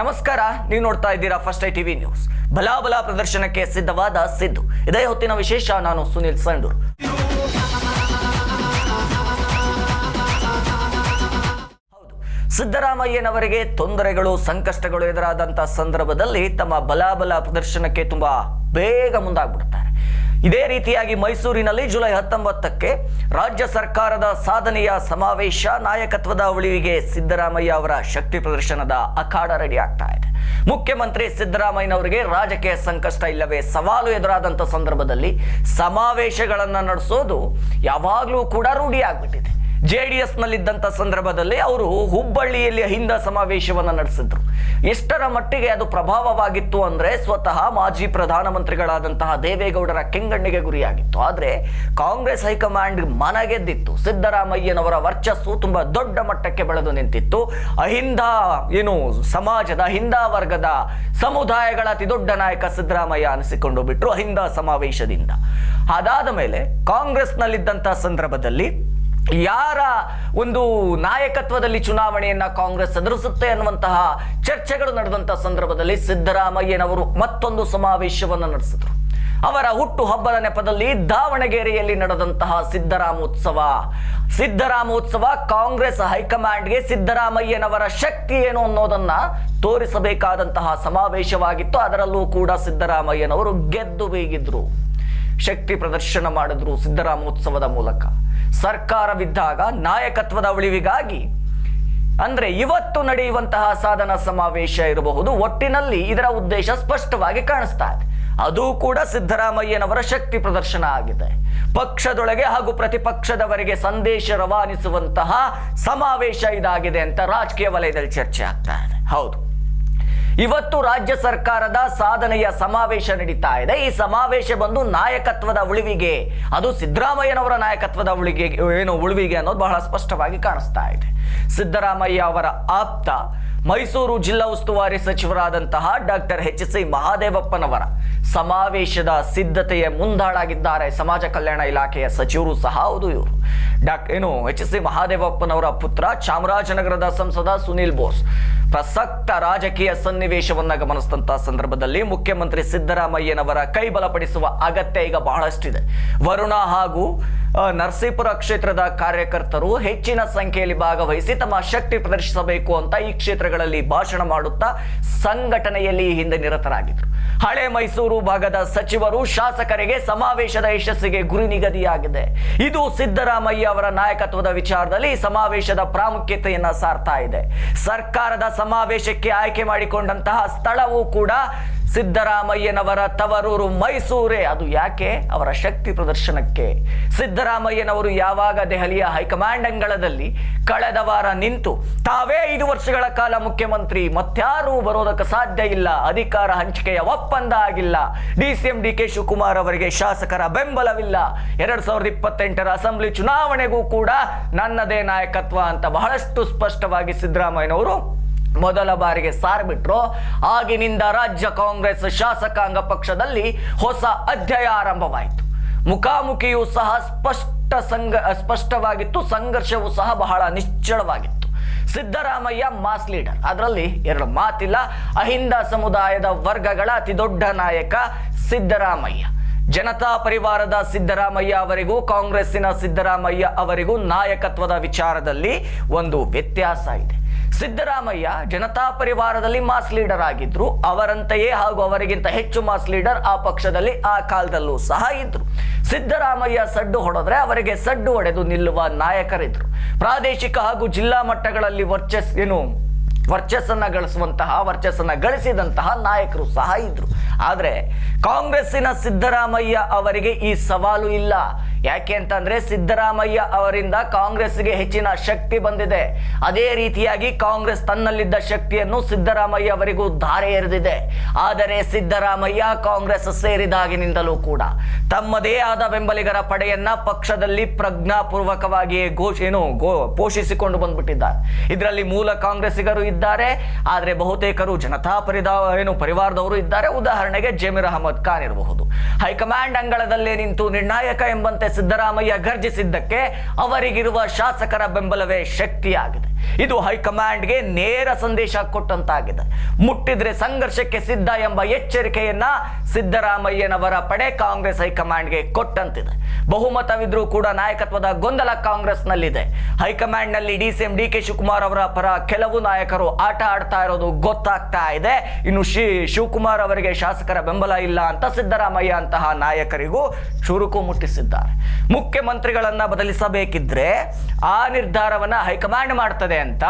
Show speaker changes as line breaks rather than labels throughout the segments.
ನಮಸ್ಕಾರ, ನೀವು ನೋಡ್ತಾ ಇದ್ದೀರಾ ಫಸ್ಟ್ ಐ ಟಿವಿ ನ್ಯೂಸ್. ಬಲಾಬಲ ಪ್ರದರ್ಶನಕ್ಕೆ ಸಿದ್ಧವಾದ ಸಿದ್ದು. ಇದೇ ಹೊತ್ತಿನ ವಿಶೇಷ, ನಾನು ಸುನಿಲ್ ಸಂಡೂರ್ ಹೌದು, ಸಿದ್ದರಾಮಯ್ಯನವರಿಗೆ ತೊಂದರೆಗಳು, ಸಂಕಷ್ಟಗಳು ಎದುರಾದಂಥ ಸಂದರ್ಭದಲ್ಲಿ ತಮ್ಮ ಬಲಾಬಲ ಪ್ರದರ್ಶನಕ್ಕೆ ತುಂಬಾ ಬೇಗ ಮುಂದಾಗ್ಬಿಡ್ತಾರೆ. ಇದೇ ರೀತಿಯಾಗಿ ಮೈಸೂರಿನಲ್ಲಿ ಜುಲೈ ಹತ್ತೊಂಬತ್ತಕ್ಕೆ ರಾಜ್ಯ ಸರ್ಕಾರದ ಸಾಧನೆಯ ಸಮಾವೇಶ ನಾಯಕತ್ವದ ಉಳಿವಿಗೆ ಸಿದ್ದರಾಮಯ್ಯ ಅವರ ಶಕ್ತಿ ಪ್ರದರ್ಶನದ ಅಖಾಡ ರೆಡಿ ಆಗ್ತಾ ಇದೆ. ಮುಖ್ಯಮಂತ್ರಿ ಸಿದ್ದರಾಮಯ್ಯನವರಿಗೆ ರಾಜಕೀಯ ಸಂಕಷ್ಟ ಇಲ್ಲವೇ ಸವಾಲು ಎದುರಾದಂಥ ಸಂದರ್ಭದಲ್ಲಿ ಸಮಾವೇಶಗಳನ್ನು ನಡೆಸೋದು ಯಾವಾಗಲೂ ಕೂಡ ರೂಢಿ ಆಗ್ಬಿಟ್ಟಿದೆ ಜೆ ಡಿ ಎಸ್ನಲ್ಲಿದ್ದಂಥ ಸಂದರ್ಭದಲ್ಲಿ ಅವರು ಹುಬ್ಬಳ್ಳಿಯಲ್ಲಿ ಅಹಿಂದ ಸಮಾವೇಶವನ್ನು ನಡೆಸಿದ್ರು. ಎಷ್ಟರ ಮಟ್ಟಿಗೆ ಅದು ಪ್ರಭಾವವಾಗಿತ್ತು ಅಂದರೆ ಸ್ವತಃ ಮಾಜಿ ಪ್ರಧಾನಮಂತ್ರಿಗಳಾದಂತಹ ದೇವೇಗೌಡರ ಕೆಂಗಣ್ಣಿಗೆ ಗುರಿಯಾಗಿತ್ತು. ಆದರೆ ಕಾಂಗ್ರೆಸ್ ಹೈಕಮಾಂಡ್ ಮನಗೆದ್ದಿತ್ತು. ಸಿದ್ದರಾಮಯ್ಯನವರ ವರ್ಚಸ್ಸು ತುಂಬ ದೊಡ್ಡ ಮಟ್ಟಕ್ಕೆ ಬೆಳೆದು ನಿಂತಿತ್ತು. ಅಹಿಂದ ಏನು ಸಮಾಜದ, ಅಹಿಂದ ವರ್ಗದ ಸಮುದಾಯಗಳ ಅತಿದೊಡ್ಡ ನಾಯಕ ಸಿದ್ದರಾಮಯ್ಯ ಅನಿಸಿಕೊಂಡು ಬಿಟ್ಟರು ಅಹಿಂದ ಸಮಾವೇಶದಿಂದ. ಅದಾದ ಮೇಲೆ ಕಾಂಗ್ರೆಸ್ನಲ್ಲಿದ್ದಂಥ ಸಂದರ್ಭದಲ್ಲಿ ಯಾರ ಒಂದು ನಾಯಕತ್ವದಲ್ಲಿ ಚುನಾವಣೆಯನ್ನ ಕಾಂಗ್ರೆಸ್ ಎದುರಿಸುತ್ತೆ ಅನ್ನುವಂತಹ ಚರ್ಚೆಗಳು ನಡೆದಂತಹ ಸಂದರ್ಭದಲ್ಲಿ ಸಿದ್ದರಾಮಯ್ಯನವರು ಮತ್ತೊಂದು ಸಮಾವೇಶವನ್ನು ನಡೆಸಿದ್ರು. ಅವರ ಹುಟ್ಟು ಹಬ್ಬದ ನೆಪದಲ್ಲಿ ದಾವಣಗೆರೆಯಲ್ಲಿ ನಡೆದಂತಹ ಸಿದ್ದರಾಮೋತ್ಸವ. ಸಿದ್ದರಾಮೋತ್ಸವ ಕಾಂಗ್ರೆಸ್ ಹೈಕಮಾಂಡ್ಗೆ ಸಿದ್ದರಾಮಯ್ಯನವರ ಶಕ್ತಿ ಏನು ಅನ್ನೋದನ್ನ ತೋರಿಸಬೇಕಾದಂತಹ ಸಮಾವೇಶವಾಗಿತ್ತು. ಅದರಲ್ಲೂ ಕೂಡ ಸಿದ್ದರಾಮಯ್ಯನವರು ಗೆದ್ದು ಬೀಗಿದ್ರು. ಶಕ್ತಿ ಪ್ರದರ್ಶನ ಮಾಡಿದ್ರು ಸಿದ್ದರಾಮೋತ್ಸವದ ಮೂಲಕ. ಸರ್ಕಾರವಿದ್ದಾಗ ನಾಯಕತ್ವದ ಉಳಿವಿಗಾಗಿ. ಅಂದ್ರೆ ಇವತ್ತು ನಡೆಯುವಂತಹ ಸಾಧನ ಸಮಾವೇಶ ಇರಬಹುದು, ಒಟ್ಟಿನಲ್ಲಿ ಇದರ ಉದ್ದೇಶ ಸ್ಪಷ್ಟವಾಗಿ ಕಾಣಿಸ್ತಾ ಇದೆ. ಅದು ಕೂಡ ಸಿದ್ದರಾಮಯ್ಯನವರ ಶಕ್ತಿ ಪ್ರದರ್ಶನ ಆಗಿದೆ. ಪಕ್ಷದೊಳಗೆ ಹಾಗೂ ಪ್ರತಿಪಕ್ಷದವರಿಗೆ ಸಂದೇಶ ರವಾನಿಸುವಂತಹ ಸಮಾವೇಶ ಇದಾಗಿದೆ ಅಂತ ರಾಜಕೀಯ ವಲಯದಲ್ಲಿ ಚರ್ಚೆ ಆಗ್ತಾ ಇದೆ. ಹೌದು. ಇವತ್ತು ರಾಜ್ಯ ಸರ್ಕಾರದ ಸಾಧನೆಯ ಸಮಾವೇಶ ನಡೀತಾ ಇದೆ. ಈ ಸಮಾವೇಶ ಬಂದು ನಾಯಕತ್ವದ ಉಳಿವಿಗೆ, ಅದು ಸಿದ್ದರಾಮಯ್ಯನವರ ನಾಯಕತ್ವದ ಉಳಿಗೆ, ಏನು ಉಳಿವಿಗೆ ಅನ್ನೋದು ಬಹಳ ಸ್ಪಷ್ಟವಾಗಿ ಕಾಣಿಸ್ತಾ ಇದೆ. ಸಿದ್ದರಾಮಯ್ಯ ಅವರ ಆಪ್ತ ಮೈಸೂರು ಜಿಲ್ಲಾ ಉಸ್ತುವಾರಿ ಸಚಿವರಾದಂತಹ ಡಾಕ್ಟರ್ ಎಚ್ ಸಿ ಮಹಾದೇವಪ್ಪನವರ ಸಮಾವೇಶದ ಸಿದ್ಧತೆಯ ಮುಂದಾಳಾಗಿದ್ದಾರೆ. ಸಮಾಜ ಕಲ್ಯಾಣ ಇಲಾಖೆಯ ಸಚಿವರು ಸಹ ಹೌದು ಇವರು. ಡಾಕ್ ಏನು, ಎಚ್ ಸಿ ಮಹಾದೇವಪ್ಪನವರ ಪುತ್ರ ಚಾಮರಾಜನಗರದ ಸಂಸದ ಸುನೀಲ್ ಬೋಸ್ ಪ್ರಸಕ್ತ ರಾಜಕೀಯ ಸನ್ನಿವೇಶವನ್ನ ಗಮನಿಸಿದಂತಹ ಸಂದರ್ಭದಲ್ಲಿ ಮುಖ್ಯಮಂತ್ರಿ ಸಿದ್ದರಾಮಯ್ಯನವರ ಕೈ ಬಲಪಡಿಸುವ ಅಗತ್ಯ ಈಗ ಬಹಳಷ್ಟಿದೆ. ವರುಣ ಹಾಗೂ ನರಸೀಪುರ ಕ್ಷೇತ್ರದ ಕಾರ್ಯಕರ್ತರು ಹೆಚ್ಚಿನ ಸಂಖ್ಯೆಯಲ್ಲಿ ಭಾಗವಹಿಸಿ ತಮ್ಮ ಶಕ್ತಿ ಪ್ರದರ್ಶಿಸಬೇಕು ಅಂತ ಈ ಕ್ಷೇತ್ರಗಳಲ್ಲಿ ಭಾಷಣ ಮಾಡುತ್ತಾ ಸಂಘಟನೆಯಲ್ಲಿ ಹಿಂದೆ ನಿರತರಾಗಿದ್ದರು ಹಳೆ ಮೈಸೂರು ಭಾಗದ ಸಚಿವರು ಶಾಸಕರಿಗೆ ಸಮಾವೇಶದ ಯಶಸ್ಸಿಗೆ ಗುರಿ ನಿಗದಿಯಾಗಿದೆ. ಇದು ಸಿದ್ದರಾಮಯ್ಯ ಅವರ ನಾಯಕತ್ವದ ವಿಚಾರದಲ್ಲಿ ಸಮಾವೇಶದ ಪ್ರಾಮುಖ್ಯತೆಯನ್ನ ಸಾರ್ತಾ ಇದೆ. ಸರ್ಕಾರದ ಸಮಾವೇಶಕ್ಕೆ ಆಯ್ಕೆ ಮಾಡಿಕೊಂಡಂತಹ ಸ್ಥಳವೂ ಕೂಡ ಸಿದ್ದರಾಮಯ್ಯನವರ ತವರೂರು ಮೈಸೂರೇ. ಅದು ಯಾಕೆ? ಅವರ ಶಕ್ತಿ ಪ್ರದರ್ಶನಕ್ಕೆ. ಸಿದ್ದರಾಮಯ್ಯನವರು ಯಾವಾಗ ದೆಹಲಿಯ ಹೈಕಮಾಂಡ್ ಅಂಗಳದಲ್ಲಿ ಕಳೆದ ವಾರ ನಿಂತು, ತಾವೇ ಐದು ವರ್ಷಗಳ ಕಾಲ ಮುಖ್ಯಮಂತ್ರಿ ಮತ್ಯಾರೂ ಬರೋದಕ್ಕೆ ಸಾಧ್ಯ ಇಲ್ಲ, ಅಧಿಕಾರ ಹಂಚಿಕೆಯ ಒಪ್ಪಂದ ಆಗಿಲ್ಲ, D C M D K Shivakumar ಅವರಿಗೆ ಶಾಸಕರ ಬೆಂಬಲವಿಲ್ಲ, ಎರಡ್ ಸಾವಿರದ ಇಪ್ಪತ್ತೆಂಟರ ಅಸೆಂಬ್ಲಿ ಚುನಾವಣೆಗೂ ಕೂಡ ನನ್ನದೇ ನಾಯಕತ್ವ ಅಂತ ಬಹಳಷ್ಟು ಸ್ಪಷ್ಟವಾಗಿ ಸಿದ್ದರಾಮಯ್ಯನವರು ಮೊದಲ ಬಾರಿಗೆ ಸಾರ್ಬಿಟ್ರು. ಆಗಿನಿಂದ ರಾಜ್ಯ ಕಾಂಗ್ರೆಸ್ ಶಾಸಕಾಂಗ ಪಕ್ಷದಲ್ಲಿ ಹೊಸ ಅಧ್ಯಾಯ ಆರಂಭವಾಯಿತು. ಮುಖಾಮುಖಿಯೂ ಸಹ ಸ್ಪಷ್ಟ ಸಂಘ, ಸ್ಪಷ್ಟವಾಗಿತ್ತು. ಸಂಘರ್ಷವೂ ಸಹ ಬಹಳ ನಿಚ್ಚಳವಾಗಿತ್ತು ಸಿದ್ದರಾಮಯ್ಯ ಮಾಸ್ ಲೀಡರ್. ಅದರಲ್ಲಿ ಎರಡು ಮಾತಿಲ್ಲ. ಅಹಿಂದ ಸಮುದಾಯದ ವರ್ಗಗಳ ಅತಿ ದೊಡ್ಡ ನಾಯಕ ಸಿದ್ದರಾಮಯ್ಯ. ಜನತಾ ಪರಿವಾರದ ಸಿದ್ದರಾಮಯ್ಯ ಅವರಿಗೂ, ಕಾಂಗ್ರೆಸ್ಸಿನ ಸಿದ್ದರಾಮಯ್ಯ ಅವರಿಗೂ ನಾಯಕತ್ವದ ವಿಚಾರದಲ್ಲಿ ಒಂದು ವ್ಯತ್ಯಾಸ ಇದೆ. ಸಿದ್ದರಾಮಯ್ಯ ಜನತಾ ಪರಿವಾರದಲ್ಲಿ ಮಾಸ್ ಲೀಡರ್ ಆಗಿದ್ರು. ಅವರಂತೆಯೇ ಹಾಗೂ ಅವರಿಗಿಂತ ಹೆಚ್ಚು ಮಾಸ್ ಲೀಡರ್ ಆ ಪಕ್ಷದಲ್ಲಿ ಆ ಕಾಲದಲ್ಲೂ ಸಹ ಇದ್ರು. ಸಿದ್ದರಾಮಯ್ಯ ಸಡ್ಡು ಹೊಡೆದ್ರೆ ಅವರಿಗೆ ಸಡ್ಡು ಹೊಡೆದು ನಿಲ್ಲುವ ನಾಯಕರಿದ್ರು. ಪ್ರಾದೇಶಿಕ ಹಾಗೂ ಜಿಲ್ಲಾ ಮಟ್ಟಗಳಲ್ಲಿ ವರ್ಚಸ್ ಏನು, ವರ್ಚಸ್ಸನ್ನ ಗಳಿಸುವಂತಹ, ವರ್ಚಸ್ಸನ್ನ ಗಳಿಸಿದಂತಹ ನಾಯಕರು ಸಹ ಇದ್ರು. ಆದರೆ ಕಾಂಗ್ರೆಸ್ಸಿನ ಸಿದ್ದರಾಮಯ್ಯ ಅವರಿಗೆ ಈ ಸವಾಲು ಇಲ್ಲ. ಯಾಕೆ ಅಂತಂದ್ರೆ ಸಿದ್ದರಾಮಯ್ಯ ಅವರಿಂದ ಕಾಂಗ್ರೆಸ್ಗೆ ಹೆಚ್ಚಿನ ಶಕ್ತಿ ಬಂದಿದೆ. ಅದೇ ರೀತಿಯಾಗಿ ಕಾಂಗ್ರೆಸ್ ತನ್ನಲ್ಲಿದ್ದ ಶಕ್ತಿಯನ್ನು ಸಿದ್ದರಾಮಯ್ಯ ಅವರಿಗೂ ಧಾರೆ ಎರೆದಿದೆ. ಆದರೆ ಸಿದ್ದರಾಮಯ್ಯ ಕಾಂಗ್ರೆಸ್ ಸೇರಿದಾಗಿನಿಂದಲೂ ಕೂಡ ತಮ್ಮದೇ ಆದ ಬೆಂಬಲಿಗರ ಪಡೆಯನ್ನ ಪಕ್ಷದಲ್ಲಿ ಪ್ರಜ್ಞಾಪೂರ್ವಕವಾಗಿಯೇ ಘೋಷಣೆ ಗೋ ಪೋಷಿಸಿಕೊಂಡು ಬಂದ್ಬಿಟ್ಟಿದ್ದಾರೆ. ಇದರಲ್ಲಿ ಮೂಲ ಕಾಂಗ್ರೆಸ್ಸಿಗರು ಇದ್ದಾರೆ. ಆದರೆ ಬಹುತೇಕರು ಜನತಾ ಪರಿದ ಏನು ಪರಿವಾರದವರು ಇದ್ದಾರೆ. ಉದಾಹರಣೆ ಉದಾಹರಣೆಗೆ ಜಮೀರ್ ಅಹಮದ್ ಖಾನ್ ಇರಬಹುದು. ಹೈಕಮಾಂಡ್ ಅಂಗಳದಲ್ಲೇ ನಿಂತು ನಿರ್ಣಾಯಕ ಎಂಬಂತೆ ಸಿದ್ದರಾಮಯ್ಯ ಗರ್ಜಿಸಿದ್ದಕ್ಕೆ ಅವರಿಗಿರುವ ಶಾಸಕರ ಬೆಂಬಲವೇ ಶಕ್ತಿಯಾಗಿದೆ. ಇದು ಹೈಕಮಾಂಡ್ಗೆ ನೇರ ಸಂದೇಶ ಕೊಟ್ಟಂತಾಗಿದೆ. ಮುಟ್ಟಿದ್ರೆ ಸಂಘರ್ಷಕ್ಕೆ ಸಿದ್ಧ ಎಂಬ ಎಚ್ಚರಿಕೆಯನ್ನ ಸಿದ್ದರಾಮಯ್ಯನವರ ಪಡೆ ಕಾಂಗ್ರೆಸ್ ಹೈಕಮಾಂಡ್ಗೆ ಕೊಟ್ಟಂತಿದೆ. ಬಹುಮತವಿದ್ರೂ ಕೂಡ ನಾಯಕತ್ವದ ಗೊಂದಲ ಕಾಂಗ್ರೆಸ್ನಲ್ಲಿದೆ. ಹೈಕಮಾಂಡ್ನಲ್ಲಿ D C M D K Shivakumar ಅವರ ಪರ ಕೆಲವು ನಾಯಕರು ಆಟ ಆಡ್ತಾ ಇರೋದು ಗೊತ್ತಾಗ್ತಾ ಇದೆ. ಇನ್ನು ಶಿ ಶಿವಕುಮಾರ್ ಅವರಿಗೆ ಶಾಸಕರ ಬೆಂಬಲ ಇಲ್ಲ ಅಂತ ಸಿದ್ದರಾಮಯ್ಯ ಅಂತಹ ನಾಯಕರಿಗೂ ಚುರುಕು ಮುಟ್ಟಿಸಿದ್ದಾರೆ. ಮುಖ್ಯಮಂತ್ರಿಗಳನ್ನ ಬದಲಿಸಬೇಕಿದ್ರೆ ಆ ನಿರ್ಧಾರವನ್ನ ಹೈಕಮಾಂಡ್ ಮಾಡ್ತದೆ. ಅಂತ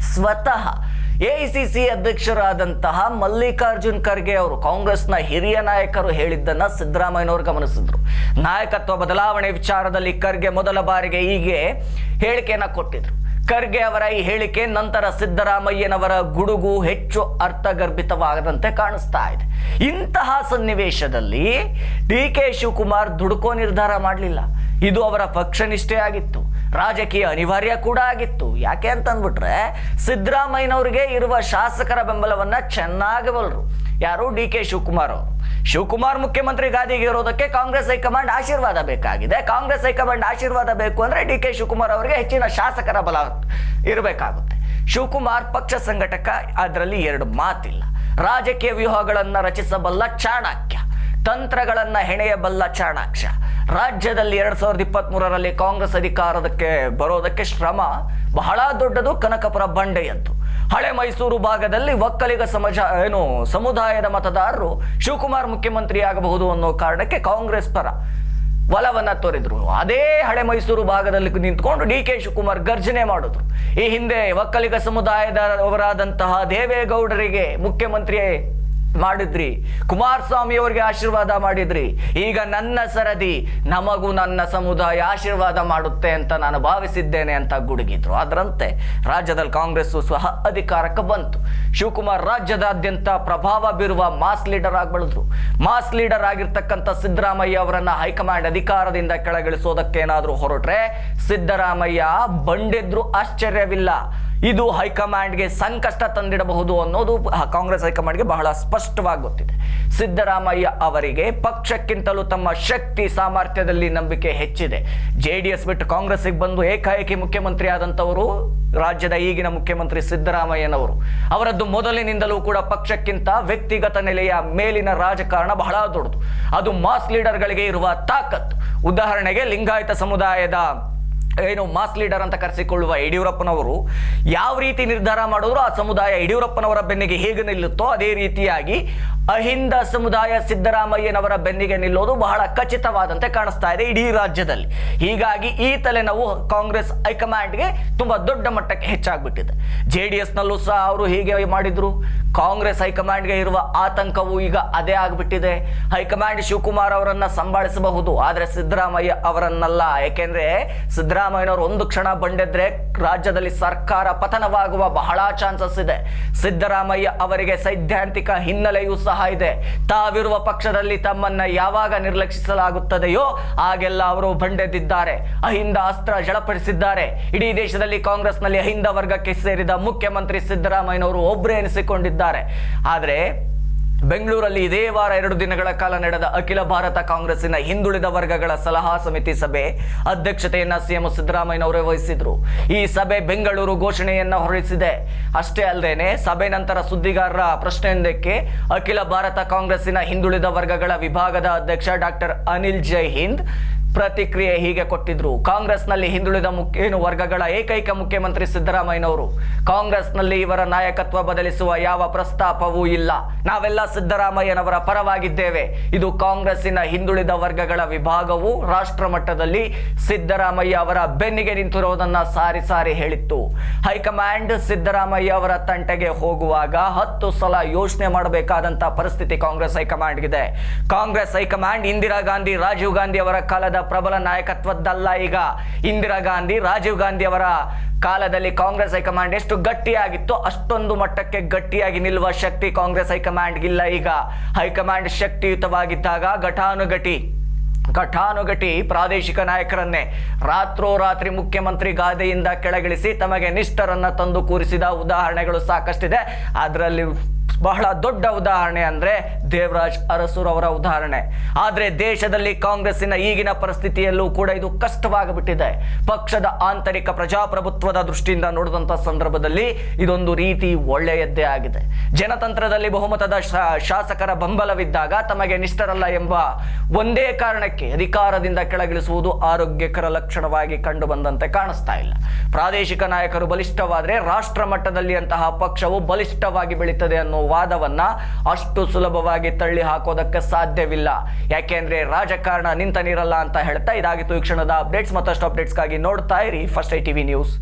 ಸ್ವತಃ ಎ ಸಿ ಅಧ್ಯಕ್ಷರಾದಂತಹ ಮಲ್ಲಿಕಾರ್ಜುನ್ ಖರ್ಗೆ ಅವರು ಕಾಂಗ್ರೆಸ್ನ ಹಿರಿಯ ನಾಯಕರು ಹೇಳಿದ್ದನ್ನ ಸಿದ್ದರಾಮಯ್ಯನವರು ಗಮನಿಸಿದ್ರು. ನಾಯಕತ್ವ ಬದಲಾವಣೆ ವಿಚಾರದಲ್ಲಿ ಖರ್ಗೆ ಮೊದಲ ಬಾರಿಗೆ ಹೀಗೆ ಹೇಳಿಕೆಯನ್ನ ಕೊಟ್ಟಿದ್ರು. ಖರ್ಗೆ ಅವರ ಈ ಹೇಳಿಕೆ ನಂತರ ಸಿದ್ದರಾಮಯ್ಯನವರ ಗುಡುಗು ಹೆಚ್ಚು ಅರ್ಥಗರ್ಭಿತವಾಗದಂತೆ ಕಾಣಿಸ್ತಾ ಇದೆ. ಇಂತಹ ಸನ್ನಿವೇಶದಲ್ಲಿ ಡಿ ಕೆ ಶಿವಕುಮಾರ್ ದುಡುಕೋ ನಿರ್ಧಾರ ಮಾಡಲಿಲ್ಲ. ಇದು ಅವರ ಪಕ್ಷ ನಿಷ್ಠೆ ಆಗಿತ್ತು. ರಾಜಕೀಯ ಅನಿವಾರ್ಯ ಕೂಡ ಆಗಿತ್ತು. ಯಾಕೆ ಅಂತಂದ್ಬಿಟ್ರೆ ಸಿದ್ದರಾಮಯ್ಯನವರಿಗೆ ಇರುವ ಶಾಸಕರ ಬೆಂಬಲವನ್ನ ಚೆನ್ನಾಗಿ ಬಲ್ಲರು ಯಾರು? ಡಿ ಕೆ ಶಿವಕುಮಾರ್ ಅವರು. ಶಿವಕುಮಾರ್ ಮುಖ್ಯಮಂತ್ರಿ ಗಾದಿಗೆ ಇರೋದಕ್ಕೆ ಕಾಂಗ್ರೆಸ್ ಹೈಕಮಾಂಡ್ ಆಶೀರ್ವಾದ ಬೇಕಾಗಿದೆ. ಕಾಂಗ್ರೆಸ್ ಹೈಕಮಾಂಡ್ ಆಶೀರ್ವಾದ ಬೇಕು ಅಂದ್ರೆ ಡಿ ಕೆ ಶಿವಕುಮಾರ್ ಅವರಿಗೆ ಹೆಚ್ಚಿನ ಶಾಸಕರ ಬಲ ಇರಬೇಕಾಗುತ್ತೆ. ಶಿವಕುಮಾರ್ ಪಕ್ಷ ಸಂಘಟಕ, ಅದರಲ್ಲಿ ಎರಡು ಮಾತಿಲ್ಲ. ರಾಜಕೀಯ ವ್ಯೂಹಗಳನ್ನು ರಚಿಸಬಲ್ಲ ಚಾಣಕ್ಯ, ತಂತ್ರಗಳನ್ನು ಹೆಣೆಯಬಲ್ಲ ಚಾಣಾಕ್ಷ ರಾಜ್ಯದಲ್ಲಿ ಎರಡ್ ಸಾವಿರದ ಇಪ್ಪತ್ತ್ ಮೂರರಲ್ಲಿ ಕಾಂಗ್ರೆಸ್ ಅಧಿಕಾರದಕ್ಕೆ ಬರೋದಕ್ಕೆ ಶ್ರಮ ಬಹಳ ದೊಡ್ಡದು, ಕನಕಪುರ ಬಂಡೆಯದ್ದು ಹಳೆ ಮೈಸೂರು ಭಾಗದಲ್ಲಿ ಒಕ್ಕಲಿಗ ಸಮಾಜ, ಏನು, ಸಮುದಾಯದ ಮತದಾರರು ಶಿವಕುಮಾರ್ ಮುಖ್ಯಮಂತ್ರಿ ಆಗಬಹುದು ಅನ್ನೋ ಕಾರಣಕ್ಕೆ ಕಾಂಗ್ರೆಸ್ ಪರ ಒಲವನ್ನ ತೋರಿದ್ರು. ಅದೇ ಹಳೆ ಮೈಸೂರು ಭಾಗದಲ್ಲಿ ನಿಂತ್ಕೊಂಡು ಡಿ ಕೆ ಶಿವಕುಮಾರ್ ಗರ್ಜನೆ ಮಾಡಿದ್ರು. ಈ ಹಿಂದೆ ಒಕ್ಕಲಿಗ ಸಮುದಾಯದವರಾದಂತಹ ದೇವೇಗೌಡರಿಗೆ ಮುಖ್ಯಮಂತ್ರಿ ಮಾಡಿದ್ರಿ. ಕುಮಾರಸ್ವಾಮಿ ಅವರಿಗೆ ಆಶೀರ್ವಾದ ಮಾಡಿದ್ರಿ. ಈಗ ನನ್ನ ಸರದಿ ನಮಗೂ ನನ್ನ ಸಮುದಾಯ ಆಶೀರ್ವಾದ ಮಾಡುತ್ತೆ ಅಂತ ನಾನು ಭಾವಿಸಿದ್ದೇನೆ ಅಂತ ಗುಡುಗಿದ್ರು. ಅದರಂತೆ ರಾಜ್ಯದಲ್ಲಿ ಕಾಂಗ್ರೆಸ್ ಸಹ ಅಧಿಕಾರಕ್ಕೆ ಬಂತು. ಶಿವಕುಮಾರ್ ರಾಜ್ಯದಾದ್ಯಂತ ಪ್ರಭಾವ ಬೀರುವ ಮಾಸ್ ಲೀಡರ್ ಆಗಿ ಬೆಳೆದ್ರು. ಮಾಸ್ ಲೀಡರ್ ಆಗಿರ್ತಕ್ಕಂಥ ಸಿದ್ದರಾಮಯ್ಯ ಅವರನ್ನ ಹೈಕಮಾಂಡ್ ಅಧಿಕಾರದಿಂದ ಕೆಳಗಿಳಿಸೋದಕ್ಕೆ ಏನಾದ್ರೂ ಹೊರಟ್ರೆ ಸಿದ್ದರಾಮಯ್ಯ ಬಂಡಿದ್ರು ಆಶ್ಚರ್ಯವಿಲ್ಲ. ಇದು ಹೈಕಮಾಂಡ್ಗೆ ಸಂಕಷ್ಟ ತಂದಿಡಬಹುದು ಅನ್ನೋದು ಕಾಂಗ್ರೆಸ್ ಹೈಕಮಾಂಡ್ಗೆ ಬಹಳ ಸ್ಪಷ್ಟವಾಗಿ ಗೊತ್ತಿದೆ. ಸಿದ್ದರಾಮಯ್ಯ ಅವರಿಗೆ ಪಕ್ಷಕ್ಕಿಂತಲೂ ತಮ್ಮ ಶಕ್ತಿ ಸಾಮರ್ಥ್ಯದಲ್ಲಿ ನಂಬಿಕೆ ಹೆಚ್ಚಿದೆ. ಜೆ ಡಿ ಎಸ್ ಬಿಟ್ಟು ಕಾಂಗ್ರೆಸ್ಗೆ ಬಂದು ಏಕಾಏಕಿ ಮುಖ್ಯಮಂತ್ರಿ ಆದಂಥವರು ರಾಜ್ಯದ ಈಗಿನ ಮುಖ್ಯಮಂತ್ರಿ ಸಿದ್ದರಾಮಯ್ಯನವರು. ಅವರದ್ದು ಮೊದಲಿನಿಂದಲೂ ಕೂಡ ಪಕ್ಷಕ್ಕಿಂತ ವ್ಯಕ್ತಿಗತ ನೆಲೆಯ ಮೇಲಿನ ರಾಜಕಾರಣ ಬಹಳ ದೊಡ್ಡದು. ಅದು ಮಾಸ್ ಲೀಡರ್ಗಳಿಗೆ ಇರುವ ತಾಕತ್ತು. ಉದಾಹರಣೆಗೆ ಲಿಂಗಾಯತ ಸಮುದಾಯದ ಏನು ಮಾಸ್ ಲೀಡರ್ ಅಂತ ಕರೆಸಿಕೊಳ್ಳುವ ಯಡಿಯೂರಪ್ಪನವರು ಯಾವ ರೀತಿ ನಿರ್ಧಾರ ಮಾಡಿದ್ರು ಆ ಸಮುದಾಯ ಯಡಿಯೂರಪ್ಪನವರ ಬೆನ್ನಿಗೆ ಹೇಗೆ ನಿಲ್ಲುತ್ತೋ ಅದೇ ರೀತಿಯಾಗಿ ಅಹಿಂದ ಸಮುದಾಯ ಸಿದ್ದರಾಮಯ್ಯನವರ ಬೆನ್ನಿಗೆ ನಿಲ್ಲೋದು ಬಹಳ ಖಚಿತವಾದಂತೆ ಕಾಣಿಸ್ತಾ ಇದೆ ಇಡೀ ರಾಜ್ಯದಲ್ಲಿ. ಹೀಗಾಗಿ ಈ ತಲೆನೋವು ಕಾಂಗ್ರೆಸ್ ಹೈಕಮಾಂಡ್ಗೆ ತುಂಬಾ ದೊಡ್ಡ ಮಟ್ಟಕ್ಕೆ ಹೆಚ್ಚಾಗ್ಬಿಟ್ಟಿದೆ. ಜೆ ಡಿ ಎಸ್ನಲ್ಲೂ ಸಹ ಅವರು ಹೀಗೆ ಮಾಡಿದ್ರು. ಕಾಂಗ್ರೆಸ್ ಹೈಕಮಾಂಡ್ಗೆ ಇರುವ ಆತಂಕವು ಈಗ ಅದೇ ಆಗಿಬಿಟ್ಟಿದೆ. ಹೈಕಮಾಂಡ್ ಶಿವಕುಮಾರ್ ಅವರನ್ನ ಸಂಭಾಳಿಸಬಹುದು, ಆದರೆ ಸಿದ್ದರಾಮಯ್ಯ ಅವರನ್ನಲ್ಲ. ಯಾಕೆಂದ್ರೆ ಸಿದ್ದರಾಮಯ್ಯನವರು ಒಂದು ಕ್ಷಣ ಬಂಡೆದ್ರೆ ರಾಜ್ಯದಲ್ಲಿ ಸರ್ಕಾರ ಪತನವಾಗುವ ಬಹಳ ಚಾನ್ಸಸ್ ಇದೆ. ಸಿದ್ದರಾಮಯ್ಯ ಅವರಿಗೆ ಸೈದ್ಧಾಂತಿಕ ಹಿನ್ನೆಲೆಯೂ ಸಹ ಇದೆ. ತಾವಿರುವ ಪಕ್ಷದಲ್ಲಿ ತಮ್ಮನ್ನ ಯಾವಾಗ ನಿರ್ಲಕ್ಷಿಸಲಾಗುತ್ತದೆಯೋ ಆಗೆಲ್ಲ ಅವರು ಬಂಡೆದಿದ್ದಾರೆ. ಅಹಿಂದ ಅಸ್ತ್ರ ಜಳಪಡಿಸಿದ್ದಾರೆ. ಇಡೀ ದೇಶದಲ್ಲಿ ಕಾಂಗ್ರೆಸ್ನಲ್ಲಿ ಅಹಿಂದ ವರ್ಗಕ್ಕೆ ಸೇರಿದ ಮುಖ್ಯಮಂತ್ರಿ ಸಿದ್ದರಾಮಯ್ಯನವರು ಒಬ್ಬರೇ ಎನಿಸಿಕೊಂಡಿದ್ದಾರೆ. ಆದರೆ ಬೆಂಗಳೂರಲ್ಲಿ ಇದೇ ವಾರ ಎರಡು ದಿನಗಳ ಕಾಲ ನಡೆದ ಅಖಿಲ ಭಾರತ ಕಾಂಗ್ರೆಸ್ಸಿನ ಹಿಂದುಳಿದ ವರ್ಗಗಳ ಸಲಹಾ ಸಮಿತಿ ಸಭೆ ಅಧ್ಯಕ್ಷತೆಯನ್ನ ಸಿಎಂ ಸಿದ್ದರಾಮಯ್ಯನವರೇ ವಹಿಸಿದ್ರು ಈ ಸಭೆ ಬೆಂಗಳೂರು ಘೋಷಣೆಯನ್ನ ಹೊರಡಿಸಿದೆ. ಅಷ್ಟೇ ಅಲ್ಲದೇನೆ ಸಭೆ ನಂತರ ಸುದ್ದಿಗಾರರ ಪ್ರಶ್ನೆಯೊಂದಕ್ಕೆ ಅಖಿಲ ಭಾರತ ಕಾಂಗ್ರೆಸ್ಸಿನ ಹಿಂದುಳಿದ ವರ್ಗಗಳ ವಿಭಾಗದ ಅಧ್ಯಕ್ಷ ಡಾಕ್ಟರ್ ಅನಿಲ್ ಜೈ ಹಿಂದ್ ಪ್ರತಿಕ್ರಿಯೆ ಹೀಗೆ ಕೊಟ್ಟಿದ್ರು. ಕಾಂಗ್ರೆಸ್ನಲ್ಲಿ ಹಿಂದುಳಿದ ಮುಖ್ಯ ಏನು ವರ್ಗಗಳ ಏಕೈಕ ಮುಖ್ಯಮಂತ್ರಿ ಸಿದ್ದರಾಮಯ್ಯನವರು. ಕಾಂಗ್ರೆಸ್ನಲ್ಲಿ ಇವರ ನಾಯಕತ್ವ ಬದಲಿಸುವ ಯಾವ ಪ್ರಸ್ತಾಪವೂ ಇಲ್ಲ. ನಾವೆಲ್ಲ ಸಿದ್ದರಾಮಯ್ಯನವರ ಪರವಾಗಿದ್ದೇವೆ. ಇದು ಕಾಂಗ್ರೆಸ್ಸಿನ ಹಿಂದುಳಿದ ವರ್ಗಗಳ ವಿಭಾಗವು ರಾಷ್ಟ್ರ ಮಟ್ಟದಲ್ಲಿ ಸಿದ್ದರಾಮಯ್ಯ ಅವರ ಬೆನ್ನಿಗೆ ನಿಂತಿರುವುದನ್ನು ಸಾರಿ ಸಾರಿ ಹೇಳಿತ್ತು. ಹೈಕಮಾಂಡ್ ಸಿದ್ದರಾಮಯ್ಯ ಅವರ ತಂಟೆಗೆ ಹೋಗುವಾಗ ಹತ್ತು ಸಲ ಯೋಚನೆ ಮಾಡಬೇಕಾದಂತಹ ಪರಿಸ್ಥಿತಿ ಕಾಂಗ್ರೆಸ್ ಹೈಕಮಾಂಡ್ಗಿದೆ. ಕಾಂಗ್ರೆಸ್ ಹೈಕಮಾಂಡ್ ಇಂದಿರಾ ಗಾಂಧಿ, ರಾಜೀವ್ ಗಾಂಧಿ ಅವರ ಕಾಲದ ಪ್ರಬಲ ನಾಯಕತ್ವದ್ದಲ್ಲ ಈಗ. ಇಂದಿರಾ ಗಾಂಧಿ, ರಾಜೀವ್ ಗಾಂಧಿ ಅವರ ಕಾಲದಲ್ಲಿ ಕಾಂಗ್ರೆಸ್ ಹೈಕಮಾಂಡ್ ಎಷ್ಟು ಗಟ್ಟಿಯಾಗಿತ್ತು ಅಷ್ಟೊಂದು ಮಟ್ಟಕ್ಕೆ ಗಟ್ಟಿಯಾಗಿ ನಿಲ್ಲುವ ಶಕ್ತಿ ಕಾಂಗ್ರೆಸ್ ಹೈಕಮಾಂಡ್ಗಿಲ್ಲ ಈಗ. ಹೈಕಮಾಂಡ್ ಶಕ್ತಿಯುತವಾಗಿದ್ದಾಗ ಘಟಾನುಘಟಿ ಘಟಾನುಘಟಿ ಪ್ರಾದೇಶಿಕ ನಾಯಕರನ್ನೇ ರಾತ್ರೋರಾತ್ರಿ ಮುಖ್ಯಮಂತ್ರಿ ಗಾದೆಯಿಂದ ಕೆಳಗಿಳಿಸಿ ತಮಗೆ ನಿಷ್ಠರನ್ನ ತಂದು ಕೂರಿಸಿದ ಉದಾಹರಣೆಗಳು ಸಾಕಷ್ಟಿದೆ. ಅದರಲ್ಲಿ ಬಹಳ ದೊಡ್ಡ ಉದಾಹರಣೆ ಅಂದ್ರೆ ದೇವರಾಜ್ ಅರಸುರವರ ಉದಾಹರಣೆ. ಆದರೆ ದೇಶದಲ್ಲಿ ಕಾಂಗ್ರೆಸ್ಸಿನ ಈಗಿನ ಪರಿಸ್ಥಿತಿಯಲ್ಲೂ ಕೂಡ ಇದು ಕಷ್ಟವಾಗಿಬಿಟ್ಟಿದೆ. ಪಕ್ಷದ ಆಂತರಿಕ ಪ್ರಜಾಪ್ರಭುತ್ವದ ದೃಷ್ಟಿಯಿಂದ ನೋಡಿದಂಥ ಸಂದರ್ಭದಲ್ಲಿ ಇದೊಂದು ರೀತಿ ಒಳ್ಳೆಯದ್ದೇ ಆಗಿದೆ. ಜನತಂತ್ರದಲ್ಲಿ ಬಹುಮತದ ಶಾಸಕರ ಬೆಂಬಲವಿದ್ದಾಗ ತಮಗೆ ನಿಷ್ಠರಲ್ಲ ಎಂಬ ಒಂದೇ ಕಾರಣಕ್ಕೆ ಅಧಿಕಾರದಿಂದ ಕೆಳಗಿಳಿಸುವುದು ಆರೋಗ್ಯಕರ ಲಕ್ಷಣವಾಗಿ ಕಂಡು ಬಂದಂತೆ ಕಾಣಿಸ್ತಾ ಇಲ್ಲ. ಪ್ರಾದೇಶಿಕ ನಾಯಕರು ಬಲಿಷ್ಠವಾದರೆ ರಾಷ್ಟ್ರ ಮಟ್ಟದಲ್ಲಿ ಅಂತಹ ಪಕ್ಷವು ಬಲಿಷ್ಠವಾಗಿ ಬೆಳೀತದೆ ಅನ್ನೋ ವಾದವನ್ನ ಅಷ್ಟು ಸುಲಭವಾಗಿ ತಳ್ಳಿ ಹಾಕೋದಕ್ಕೆ ಸಾಧ್ಯವಿಲ್ಲ. ಯಾಕೆಂದ್ರೆ ರಾಜಕಾರಣ ನಿಂತ ನೀರಲ್ಲ ಅಂತ ಹೇಳ್ತಾ ಇದಾಗಿತ್ತು ಈ ಕ್ಷಣದ ಅಪ್ಡೇಟ್ಸ್ ಮತ್ತಷ್ಟು ಅಪ್ಡೇಟ್ಸ್ಗಾಗಿ ನೋಡ್ತಾ ಇರಿ ಫಸ್ಟ್ ಐ ಟಿವಿ ನ್ಯೂಸ್.